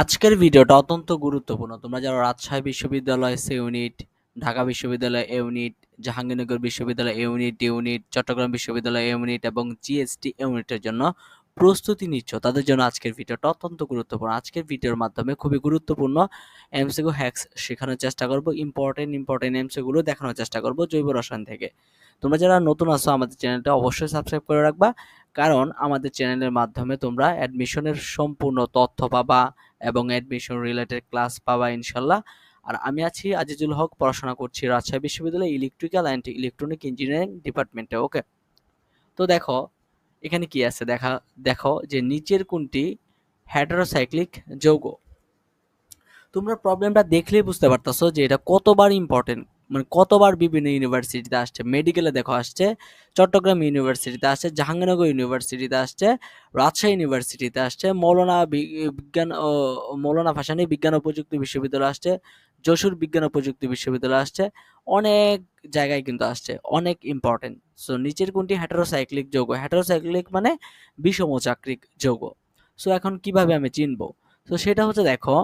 আজকের ভিডিওটা অত্যন্ত গুরুত্বপূর্ণ। তোমরা যারা রাজশাহী বিশ্ববিদ্যালয়, সে ইউনিট, ঢাকা বিশ্ববিদ্যালয় ইউনিট, জাহাঙ্গীরনগর বিশ্ববিদ্যালয় ইউনিট ইউনিট, চট্টগ্রাম বিশ্ববিদ্যালয় ইউনিট এবং জিএসটি ইউনিটের জন্য প্রস্তুতি নিচ্ছ, তাদের জন্য আজকের ভিডিওটা অত্যন্ত গুরুত্বপূর্ণ। আজকের ভিডিওর মাধ্যমে খুবই গুরুত্বপূর্ণ এমসিকিউ হ্যাক্স শেখানোর চেষ্টা করব ইম্পর্টেন্ট ইম্পর্টেন্ট এমসিগুলো দেখানোর চেষ্টা করব জৈব রসায়ন থেকে। তোমরা যারা নতুন আসো আমাদের চ্যানেলটা অবশ্যই সাবস্ক্রাইব করে রাখবা, কারণ আমাদের চ্যানেলের মাধ্যমে তোমরা অ্যাডমিশনের সম্পূর্ণ তথ্য পাবা এবং অ্যাডমিশন রিলেটেড ক্লাস পাওয়া ইনশাল্লাহ। আর আমি আছি আজিজুল হক, পড়াশোনা করছি রাজশাহী বিশ্ববিদ্যালয়ে ইলেকট্রিক্যাল অ্যান্ড ইলেকট্রনিক ইঞ্জিনিয়ারিং ডিপার্টমেন্টে ওকে তো দেখো, এখানে কি আছে? দেখা, দেখো যে নিচের কোনটি? হ্যাড্রোসাইক্লিক যৌগ। তোমরা প্রবলেমটা দেখলেই বুঝতে পারতেছো যে এটা কতবার ইম্পর্টেন্ট মানে কতবার বিভিন্ন ইউনিভার্সিটিতে আসছে? মেডিকেলে দেখো আসছে, চট্টগ্রাম ইউনিভার্সিটিতে আসছে, জাহাঙ্গীরনগর ইউনিভার্সিটিতে আসছে, রাজশাহী ইউনিভার্সিটিতে আসছে, মৌলানা বিজ্ঞান মৌলানা ভাসানী বিজ্ঞান ও প্রযুক্তি বিশ্ববিদ্যালয় আসছে, যশোর বিজ্ঞান ও প্রযুক্তি বিশ্ববিদ্যালয় আসছে, অনেক জায়গায় কিন্তু আসছে, অনেক ইম্পর্টেন্ট সো নিচের কোনটি? হেটারোসাইক্লিক যৌগ। হেটারোসাইক্লিক মানে বিষমচাক্রিক যৌগ। সো এখন কীভাবে আমি চিনবো? তো সেটা হচ্ছে দেখো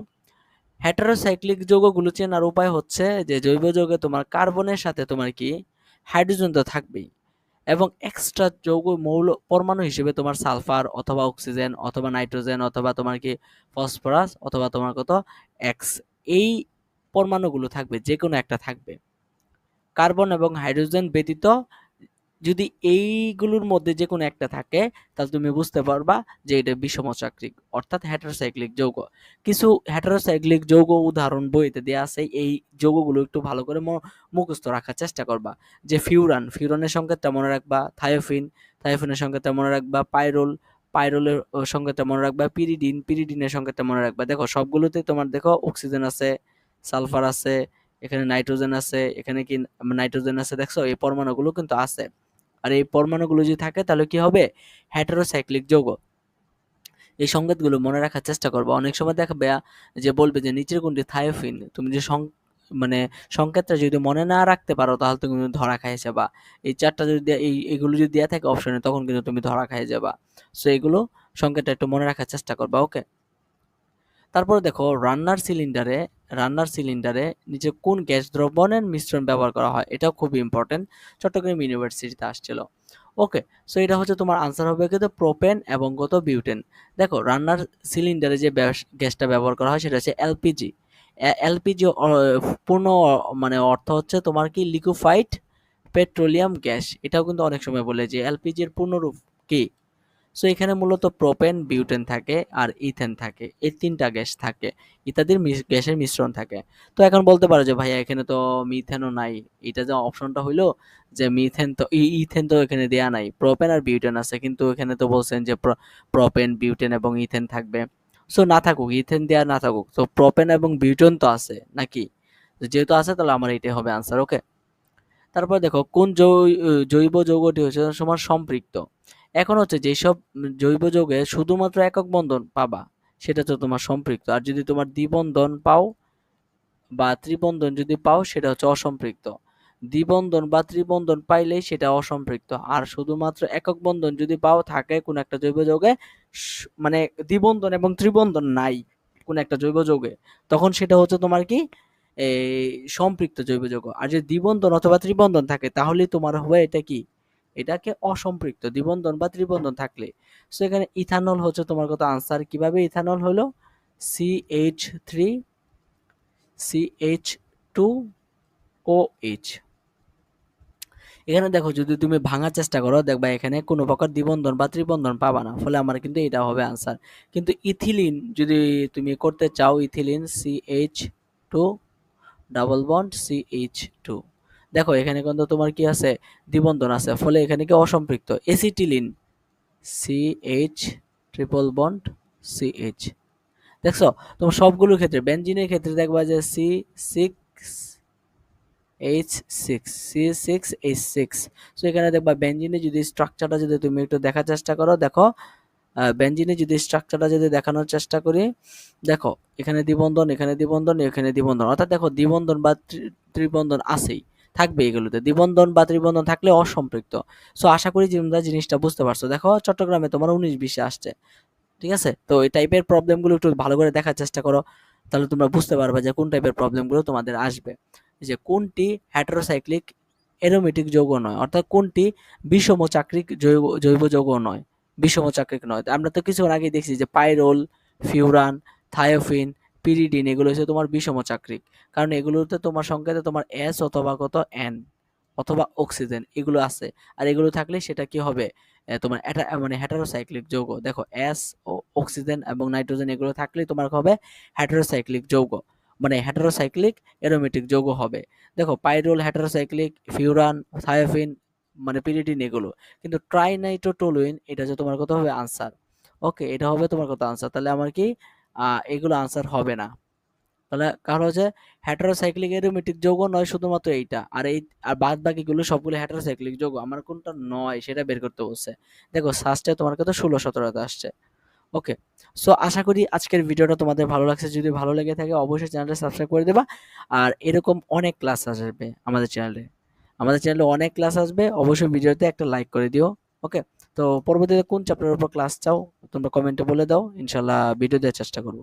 হেটারোসাইক্লিক যৌগগুলো চেনার উপায় হচ্ছে যে জৈব যৌগে তোমার কার্বনের সাথে তোমার কি? হাইড্রোজেন তো থাকবেই। এবং এক্সট্রা যৌগ মৌল পরমাণু হিসেবে তোমার সালফার অথবা অক্সিজেন অথবা নাইট্রোজেন অথবা তোমার কি? ফসফরাস অথবা তোমার কত? এক্স এই পরমাণুগুলো থাকবে যে কোনো একটা থাকবে। কার্বন এবং হাইড্রোজেন ব্যতীত যদি এইগুলোর মধ্যে যে কোনো একটা থাকে, তাহলে তুমি বুঝতে পারবা যে এটা বিষমচাক্রিক, অর্থাৎ হেটারোসাইক্লিক যৌগ। কিছু হেটারোসাইক্লিক যৌগ উদাহরণ বইতে দেওয়া আছে, এই যৌগগুলো একটু ভালো করে মুখস্থ রাখার চেষ্টা করবা। যে ফিউরান, ফিউরানের সংকেতটা মনে রাখবা থায়োফিন থায়োফিনের সংকেতটা মনে রাখবা, পাইরোল, পাইরোলের সংকেতটা মনে রাখবা, পিরিডিন, পিরিডিনের সংকেতটা মনে রাখবা। দেখো, সবগুলোতে তোমার দেখো অক্সিজেন আছে, সালফার আছে, এখানে নাইট্রোজেন আছে, এখানে কি নাইট্রোজেন আছে, দেখছ? এই পরমাণুগুলো কিন্তু আছে। আর এই পরমাণুগুলো যদি থাকে, তাহলে কি হবে? হেটারোসাইক্লিক যৌগ। এই সংকেতগুলো মনে রাখার চেষ্টা করব। অনেক সময় দেখাবে যে বলবে যে নিচের কোনটি থায়োফিন তুমি যে সং মানে সংকেতটা যদি মনে না রাখতে পারো, তাহলে তুমি ধরা খাই যাবা। এই চারটা যদি এই, এগুলো যদি দেওয়া থাকে অপশনে তখন কিন্তু তুমি ধরা খাই যাবা। সো এগুলো সংকেতটা একটু মনে রাখার চেষ্টা করবা ওকে তারপরে দেখো রান্নার সিলিন্ডারে রান্নার সিলিন্ডারে নিচে কোন গ্যাস দ্রবণের মিশ্রণ ব্যবহার করা হয়, এটাও খুব ইম্পর্টেন্ট চট্টগ্রাম ইউনিভার্সিটিতে আসছিল। ওকে সো এটা হচ্ছে তোমার আনসার হবে কিন্তু প্রোপেন এবং গত বিউটেন দেখো, রান্নার সিলিন্ডারে যে গ্যাসটা ব্যবহার করা হয় সেটা হচ্ছে এলপিজি এলপিজি পূর্ণ মানে অর্থ হচ্ছে তোমার কি লিকুফাইড পেট্রোলিয়াম গ্যাস এটাও কিন্তু অনেক সময় বলে যে এলপিজির পূর্ণরূপ কি? সো এখানে মূলত প্রোপেন বিউটেন থাকে আর ইথেন থাকে। এই তিনটা গ্যাস থাকে। ইত্যাদির গ্যাসের মিশ্রণ থাকে। তো এখন বলতে পারো যে, ভাইয়া, এখানে তো মিথেনও নাই। এটা যে অপশনটা হইল যে মিথেন তো ইথেন তো এখানে দেয়া নাই। প্রোপেন আর বিউটেন আছে। কিন্তু এখানে তো বলছেন যে প্রোপেন বিউটেন এবং ইথেন থাকবে। সো না থাকুক ইথেন দেওয়া না থাকুক। তো প্রোপেন এবং বিউটেন তো আছে, নাকি? যেহেতু আছে, তাহলে আমার এটাই হবে আনসার ওকে তারপর দেখো, কোন জৈব যৌগটি হচ্ছে সমান, সম্পৃক্ত। এখন হচ্ছে যেসব জৈব যৌগে শুধুমাত্র একক বন্ধন পাবা, সেটা তো তোমার সম্পৃক্ত। আর যদি তোমার দ্বিবন্ধন পাও বা ত্রিবন্ধন যদি পাও, সেটা হচ্ছে অসম্পৃক্ত। দ্বিবন্ধন বা ত্রিবন্ধন পাইলেই সেটা অসম্পৃক্ত। আর শুধুমাত্র একক বন্ধন যদি পাও, থাকে কোন একটা জৈব যৌগে মানে দ্বিবন্ধন এবং ত্রিবন্ধন নাই কোন একটা জৈব যৌগে, তখন সেটা হচ্ছে তোমার কি? এই সম্পৃক্ত জৈব যৌগ। আর যদি দ্বিবন্ধন অথবা ত্রিবন্ধন থাকে, তাহলে তোমার হবে এটা কি? এটাকে অসম্পৃক্ত, দ্বিবন্ধন বা ত্রিবন্ধন থাকলে। সো এখানে ইথানল হচ্ছে তোমার কত আনসার কীভাবে ইথানল হলো? C H three C H two O H এখানে দেখো, যদি তুমি ভাঙার চেষ্টা করো, দেখবা এখানে কোনো প্রকার দ্বিবন্ধন বা ত্রিবন্ধন পাবা না, ফলে আমার কিন্তু এটা হবে আনসার কিন্তু ইথিলিন, যদি তুমি করতে চাও ethylene C H two double bond C H two দেখো, এখানে কিন্তু তোমার কি আছে? দ্বিবন্ধন আছে, ফলে এখানে কি অসম্পৃক্ত? Acetylene C H triple bond C H দেখছ? তোমার সবগুলোর ক্ষেত্রে বেঞ্জিনের ক্ষেত্রে দেখবা যে C six H six C six H six so এখানে দেখবা বেঞ্জিনে যদি স্ট্রাকচারটা যদি তুমি একটু দেখার চেষ্টা করো, দেখো বেঞ্জিনে যদি স্ট্রাকচারটা যদি দেখানোর চেষ্টা করি, দেখো, এখানে দ্বিবন্ধন এখানে দ্বিবন্ধন এখানে দ্বিবন্ধন। অর্থাৎ দেখো, দ্বিবন্ধন বা ত্রিবন্ধন আছেই। থাকবে এগুলোতে। দ্বিবন্ধন বা ত্রিবন্ধন থাকলে অসম্পৃক্ত। সো আশা করি তোমরা জিনিসটা বুঝতে পারছ। দেখো, চট্টগ্রামে তোমার উনিশ বিশে আসছে। ঠিক আছে? তো এই টাইপের প্রবলেমগুলো একটু ভালো করে দেখার চেষ্টা করো। তাহলে তোমরা বুঝতে পারবে যে কোন টাইপের প্রবলেমগুলো তোমাদের আসবে। যে কোনটি হ্যাটেরোসাইক্লিক এরোমেটিক যৌগ নয়, অর্থাৎ কোনটি বিষম চাকরিক জৈব জৈব যৌগ নয়। বিষম চাকরিক নয়। আমরা তো কিছুক্ষণ আগে দেখছি যে পাইরোল ফিউরান থায়োফিন পিরিডিন এগুলো হচ্ছে তোমার বিষম চাকরিক। কারণ এগুলোতে তোমার সংকেতে তোমার এস অথবা কত এন অথবা অক্সিজেন এগুলো আছে। আর এগুলো থাকলে সেটা কি হবে? তোমার এটা মানে হ্যাটারোসাইক্লিক যৌগ। দেখো এস ও অক্সিজেন এবং নাইট্রোজেন এগুলো থাকলে তোমার হবে হেটারোসাইক্লিক যৌগ। মানে হ্যাটারোসাইক্লিক এরোমেটিক যৌগ হবে। দেখো পাইরোল হ্যাটারোসাইক্লিক ফিউরান থায়োফিন মানে পিরিডিন এগুলো। কিন্তু ট্রাইনাইট্রোটোলুইন এটা যে তোমার কত হবে? আনসার ওকে এটা হবে তোমার কত? আনসার তাহলে আমার কি? এগুলো আনসার হবে না। তাহলে কারণ হচ্ছে হেটারোসাইক্লিক এরোমেটিক যৌগ নয় শুধুমাত্র এইটা। আর এই, আর বাদ বাকিগুলো সবগুলো হেটারোসাইক্লিক যৌগ। আমার কোনটা নয় সেটা বের করতে বলছে। দেখো সাস্টে তোমার কত ষোলো সতেরোতে আসছে। ওকে সো আশা করি আজকের ভিডিওটা তোমাদের ভালো লাগছে। যদি ভালো লেগে থাকে অবশ্যই চ্যানেলটা সাবস্ক্রাইব করে দেবা। আর এরকম অনেক ক্লাস আসবে আমাদের চ্যানেলে আমাদের চ্যানেলে অনেক ক্লাস আসবে। অবশ্যই ভিডিওতে একটা লাইক করে দিও। ওকে তো পরবর্তীতে কোন চ্যাপ্টারের উপর ক্লাস চাও, তোমরা কমেন্টে বলে দাও ইনশাল্লাহ ভিডিও দেওয়ার চেষ্টা করব।